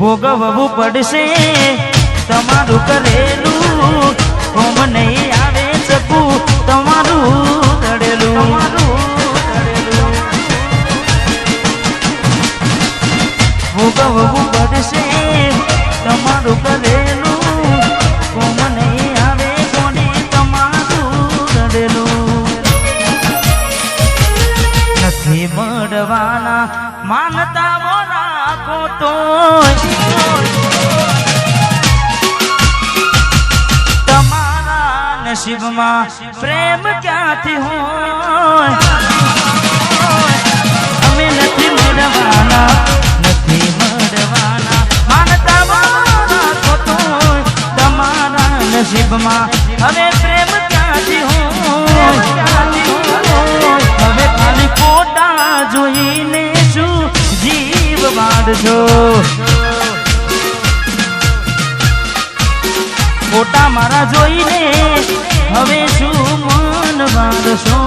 ભોગવવું પડશે. તમારું કરેલું કોમ નહીં આવે શકું તમારું તળેલું ભોગવવું પડશે. તમારું કરેલું કોમ નહીં આવે કોને? તમારું તળેલું નથી મળવાના માનતા તમારા નસીબમાં પ્રેમ ક્યાંથી હોય? અમે નથી મળવાના નથી મળવાના. માનતા તમારા નસીબમાં હવે પ્રેમ વાળશો ફોટા મારા જોઈને હવે શું મન વાળશો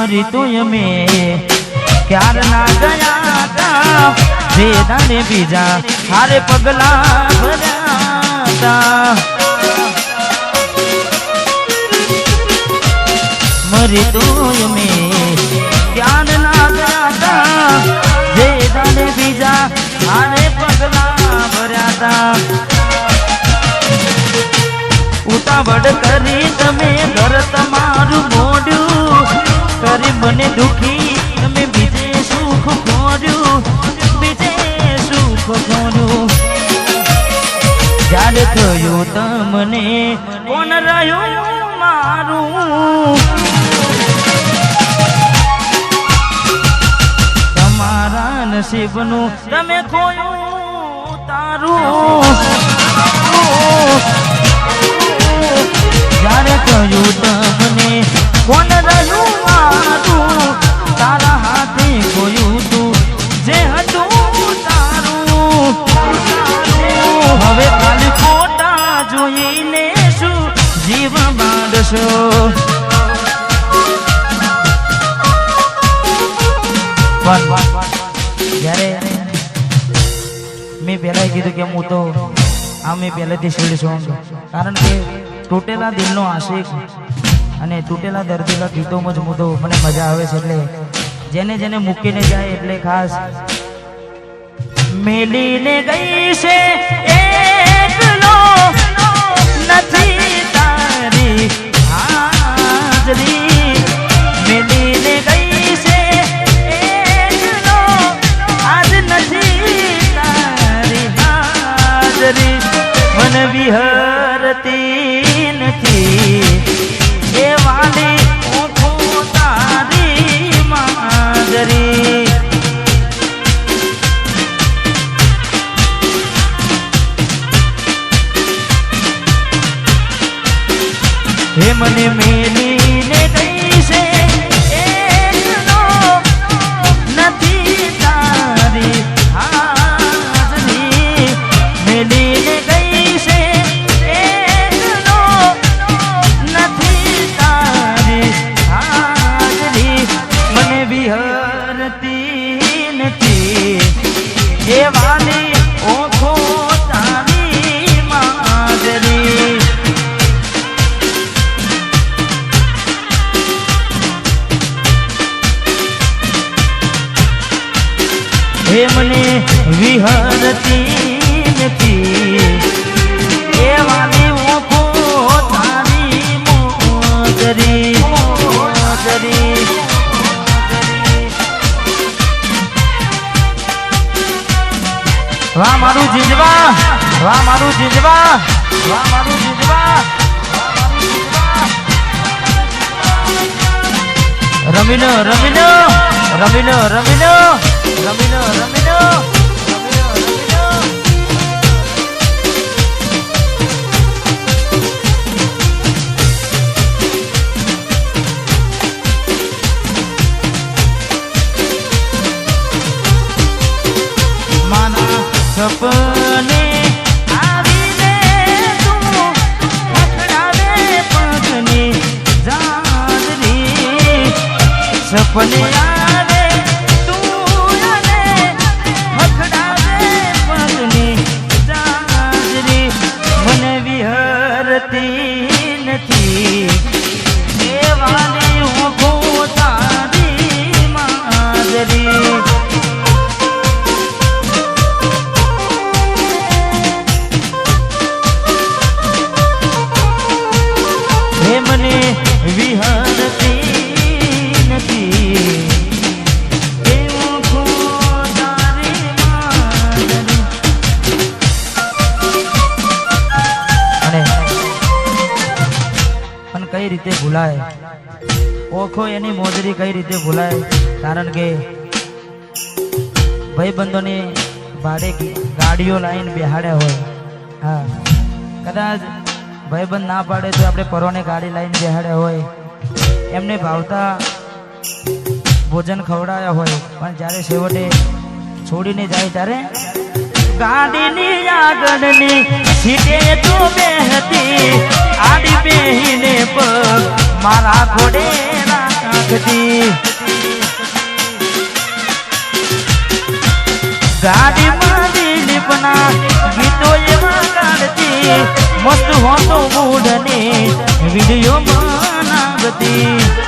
મરી તોય અમે ક્યાર ના ગયા તા? વેદાને બીજા હારે પગલા ભર્યા તા. મરી તોય મે ક્યાર ના ગયા તા? વેદાને બીજા હારે પગલા ભર્યા ઉતાવળ કરી તમે, ઘર તમારું મોડ્યું કરી મને દુખી, તમે બીજે સુખ ખોર્યું બીજે સુખ ખોર્યું જ્યારે થયું તમને, કોણ રહ્યું મારું? તમારા નસીબનું તમે ખોયું તારું. જ્યારે કહ્યું તમને, કોણ રહ્યું બાંધશો જ્યારે મેં પહેલા કીધું કે હું તો આ મેં પહેલેથી શીડ સોંગ કારણ કે તૂટેલા દિલનો આશિક. અને તૂટેલા દર્દીના ગીતોમાં જ મુદ્દો, મને મજા આવે છે એટલે જેને જેને મૂકીને જાય એટલે ખાસ. મેલીને ગઈ છે એકલો. નથી એ தோரம் રીતે ભૂલાય. ઓખો એની મોજરી કઈ રીતે ભૂલાય? કારણ કે ભાઈબંધોની ભાડે ગાડીઓ લાઈન બેહાડ્યા હોય. હા. કદાચ ભાઈબંધ ના પાડે તો આપણે પરોને ગાડી લાઈન બેહાડ્યા હોય. એમને ભાવતા ભોજન ખવડાયા હોય. પણ જ્યારે છેવટે છોડીને જાય ત્યારે ગાડીની આગળની સીટે તો બેહતી, આડી બેહીને પગ મારા ઘોડે રાખતી. ગાડીમાં દિલીપના ગીતો એમાં ગાડતી, મસ્ત હોતો મૂડને વીડિયો બનાવતી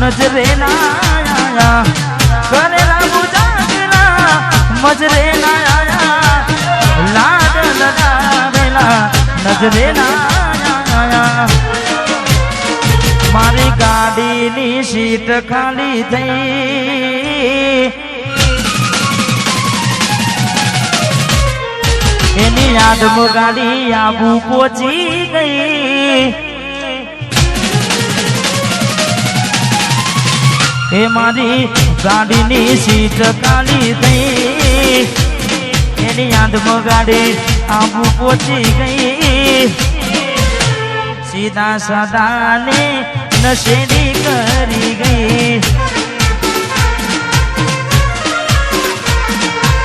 નજરે નાયા, કરેલા ઉજાગરા મજરે નાયા, લાડ લડાવેલા નજરે નાયા. મારી ગાડીની સીટ ખાલી થઈ. એની યાદમાં ગાડી આબુ પહોંચી ગઈ. એ મારી ગાડીની સીટ ખાલી થઈ. એની યાદમાં ગાડી આબુ પહોંચી ગઈ. સીધા સદાને નશેડી કરી ગઈ.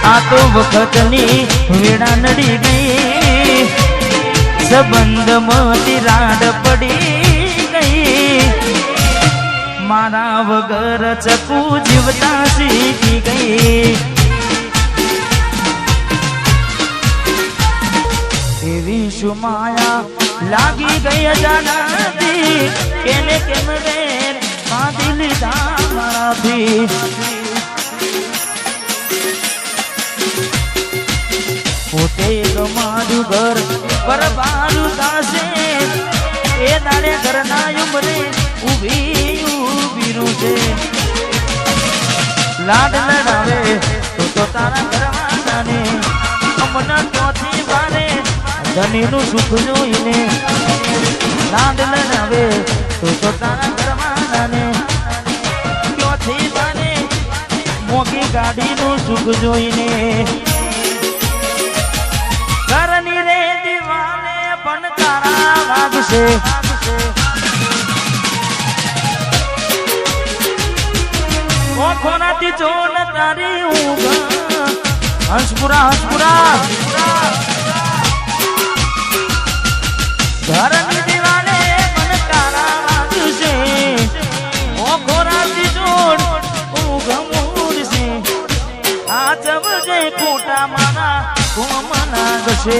આ તો વખતની વેળા નડી ગઈ. સંબંધમાં તિરાડ પડી. મારા વગર ચકુ જીવતા શીખી ગઈ. એવી શું માયા લાગી ગઈ અજાનાથી? કેને કેમ વેર બાંધી લીધા મારાથી? પોતે તમારું ઘર પરબારું દાસે એ દાડે ઘરના ઉમરે ઊભી ઊભીનું છે. લાડ લડાવે તો ચોથી બારે ધનીનું સુખ જોઈને લાડ લડાવે તો તો તારા ઘરવાળાને ચોથી બારે મોગી ગાડીનું સુખ જોઈને વાગશે ખોરાતી જો ને તારી ઊંઘ હંસપુરા હંસપુરા. ઘરની દિવાલે મન તારા વાગશે. આ જબ જે ખોટા મારા ઘુમ ના ગશે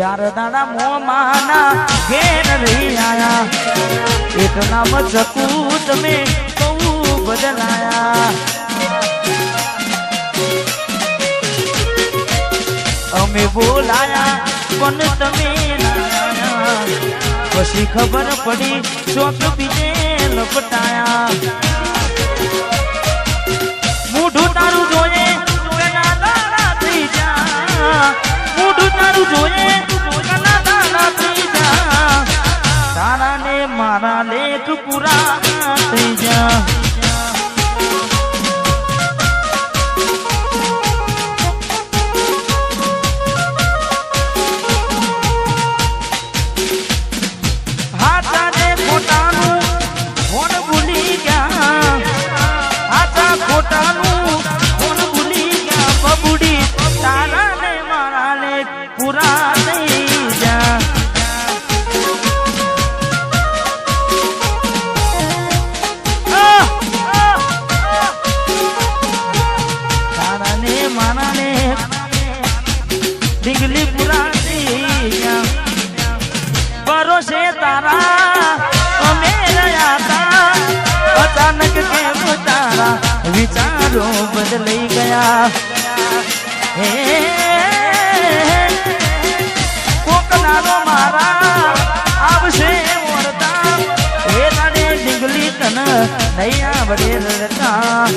ચાર દાડા મો માના ઘેર રહી આયા. એક નામ ચકુ તમે બહુ બદલાયા. અમે બોલાયા, પણ તમે પછી ખબર પડી ચોક બીજે લપટાયા. મારા ડીંગલી પૂરા પરોશે તારા, અમે રહ્યા તા અચાનક કેમ તારા વિચારો બદલાઈ ગયા? હે, કોકનારો મારા આવશે વળતા એ તારે ડીંગલી તન નહીં આવડે રડતા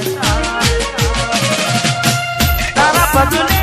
તારા પગલે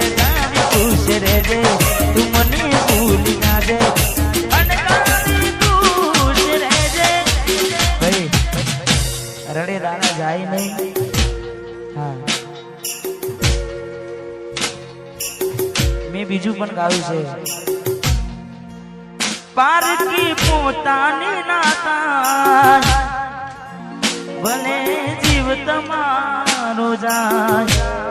તું મને ભૂલી દાણા જાય નહીં. મેં બીજું પણ ગાયું છે. પારકી પોતાની નાતા ભલે જીવ તમારો જાય.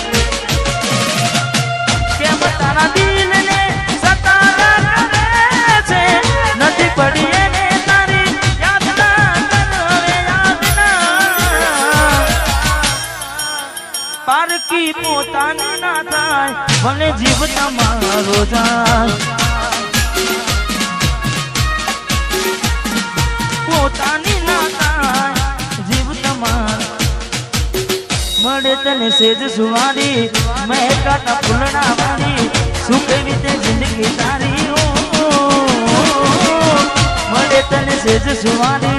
પારકી પોતાની ના થાય જીવ તમારો જાય. પોતાની ના જીવ તમાર. મળે તને સેજ સુવારી, મેં ફૂલડા તને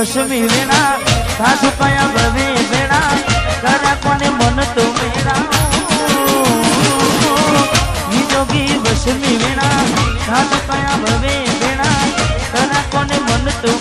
વસમી વેણા સાસુ કયા ભવે વેણા કરા કોને મન તો વેણા ઈ જોગી વસમી વેણા સાસુ કયા ભવે વેણા કરા કોને મન તો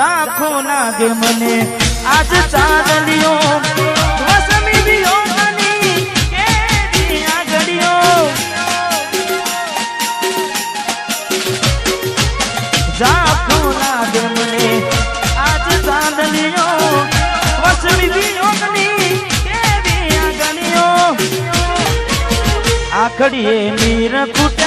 ઝાંખો લાગે મને. આજ ચાંદલીઓ વસમી વિયોગની કેદી આગળિયો ઝાંખો નાગે મને. આજ ચાંદલિયો વસમી આખડીએ નીર કુટારે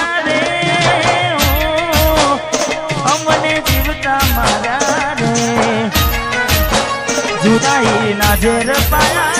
જુદાઈ ના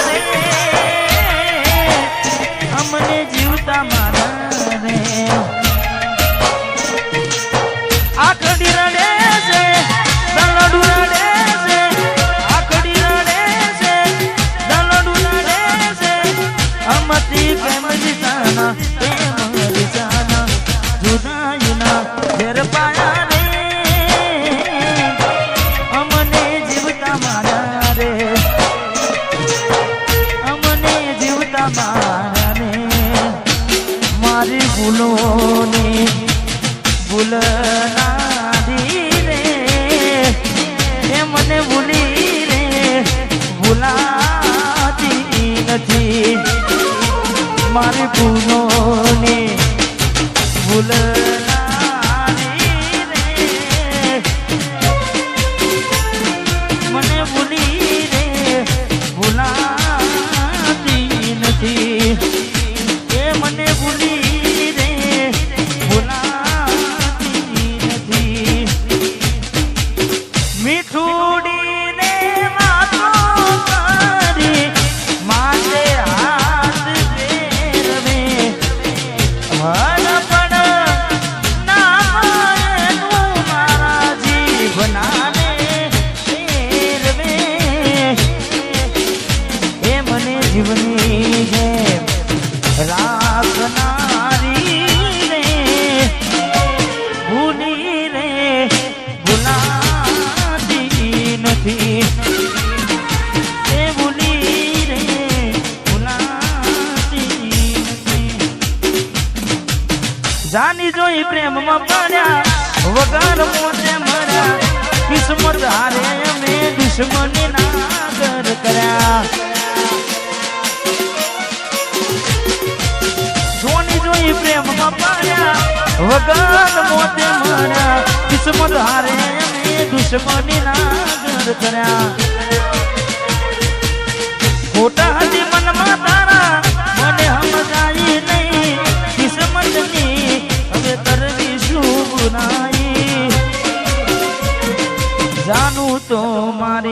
દુશ્મની ના કર કર્યા. જોની જોઈ પ્રેમમાં પડ્યા વગર મોતે માર્યા. કિસ્મત હારે અમે દુશ્મની નાગર કર્યા. ખોટા હતી મનમાં તારા, મને સમજાઈ નહીં. કિસ્મતની હવે કરવી શું બુરાઈ જાનું તો મારી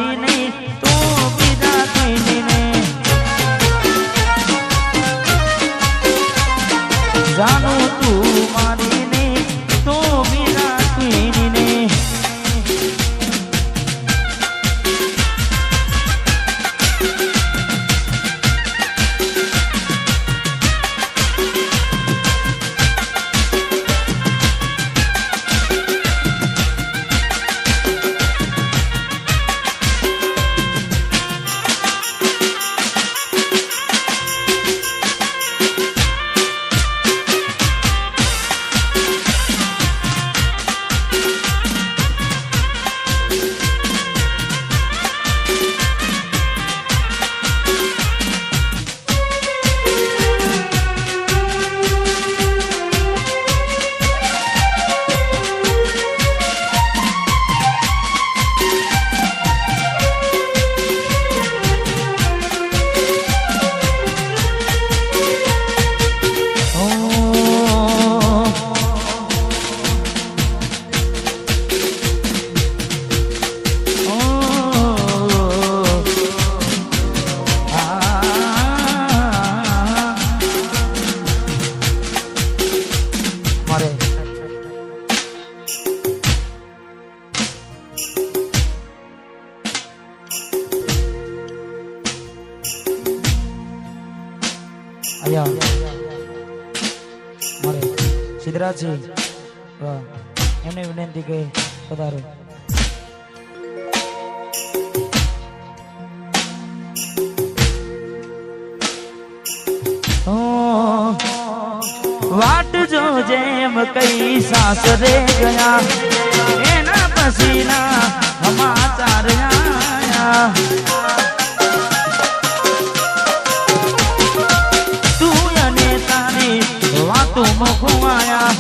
વાતો મખવાયા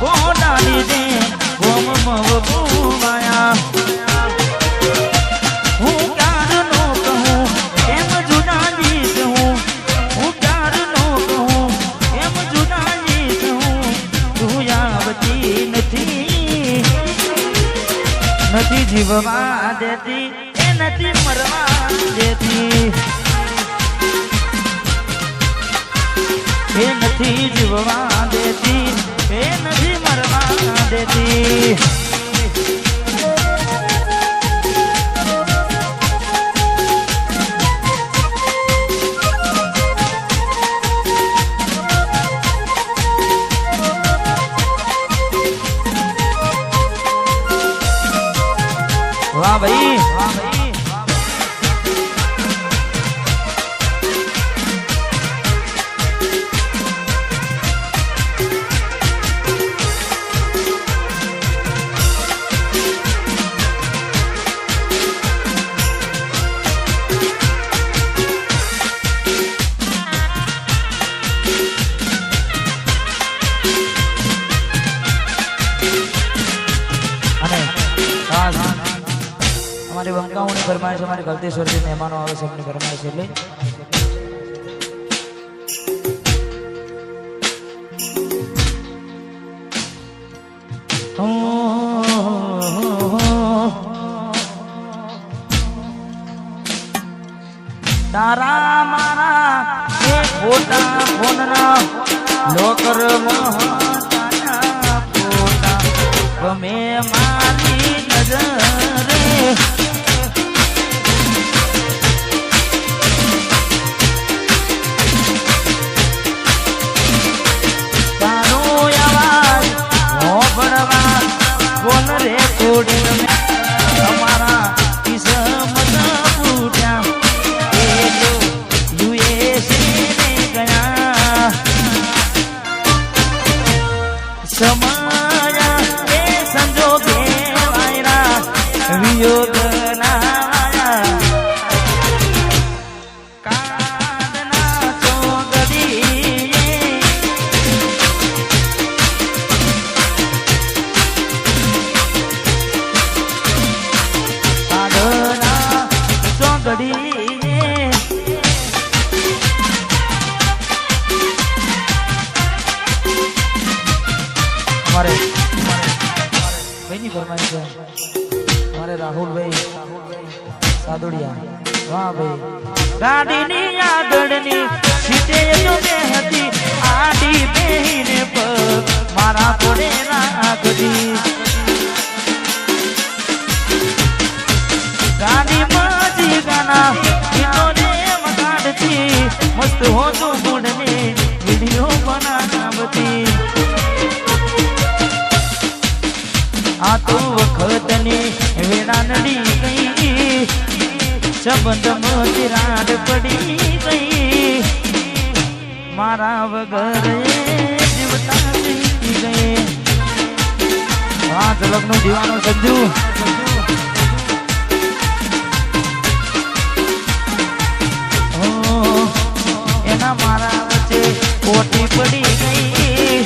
કોના લીધે ગોમ મવકુવાયા હું ક્યારનો કહું, એમ જુદાની કહું હું. કહું, એમ જુદાની કહું તું આવતી નથી નથી જીવવા દેતી, એ નથી મરવા દેતી. એ નથી જીવવા દેતી એ નથી મરવા દેતી. વાહ ભાઈ આવે છે એમને ઘરમાં છે એટલે. તારા મારા એ ખોટા ગમે મારી નજરે સાદોડિયા વાહ પડી ગઈ. મારા વગર જીવતા જીતી ગઈ. આ ઝલકનું દીવાનો સંજુ. એના મારા વચ્ચે કોટી પડી ગઈ.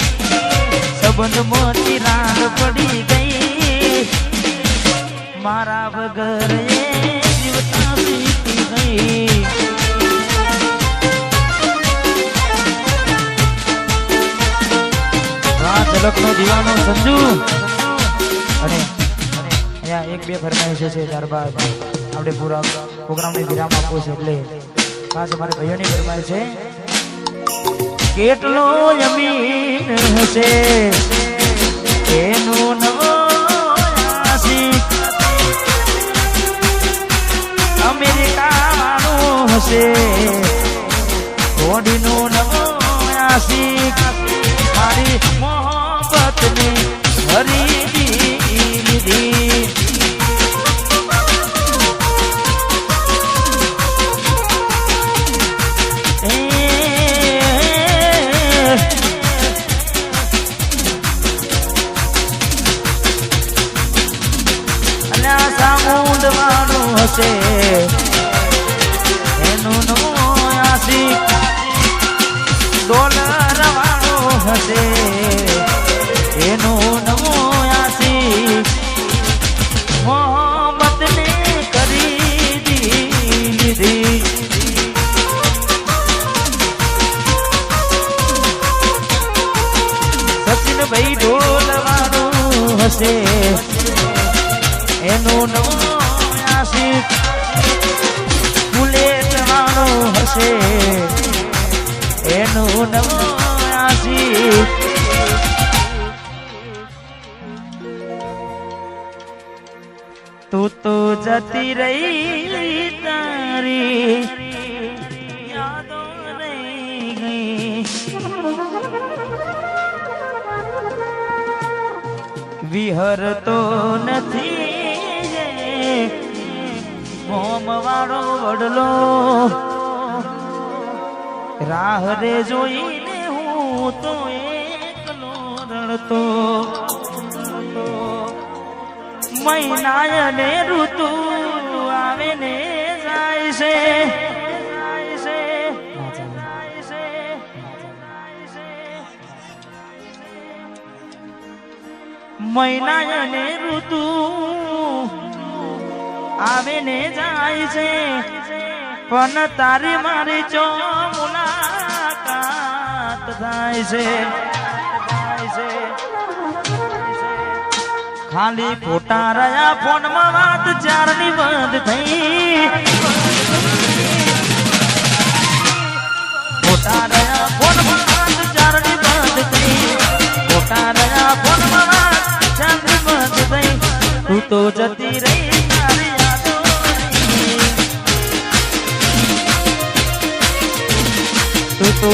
સંબંધ મોટી રાડ પડી ગઈ. મારા વગર જીવતા જીતી ગઈ. આ ઝલકનો દીવાનો સંજુ. અને અહીંયા એક બે ફરમાઈશો છે ત્યારબાદ આપણે પૂરા પ્રોગ્રામને વિરામ આપવો છે એટલે ખાસ અમારે ભાઈઓની ફરમાઈશ છે. કેટલો જમીન હશે? એનું અમેરિકાનું હશે. કોડીનું નવો આશિક. મારી મોહ ભાઈ ઢોલવાનું હશે. એનું નવું આશિક બુલેટ હશે. એનું નવું આશિક તું તો જતી રહી વિહરતો નથી મોમ વાળો વડલો. રાહ રે જોઈને હું તો એકલો રડતો. મહિનાય ને ઋતુ મહિના અને ઋતુ આવે ને જાય છે. પણ તારી મારી ચો મુલાકાત થાય છે. ખાલી ખોટા રહ્યા ફોનમાં વાત ચારની બંધ થઈ. ખોટા રહ્યા ફોનમાં વાત ચારની બંધ થઈ. ખોટા રહ્યા ફોનમાં તું તો જતી રહી તું તો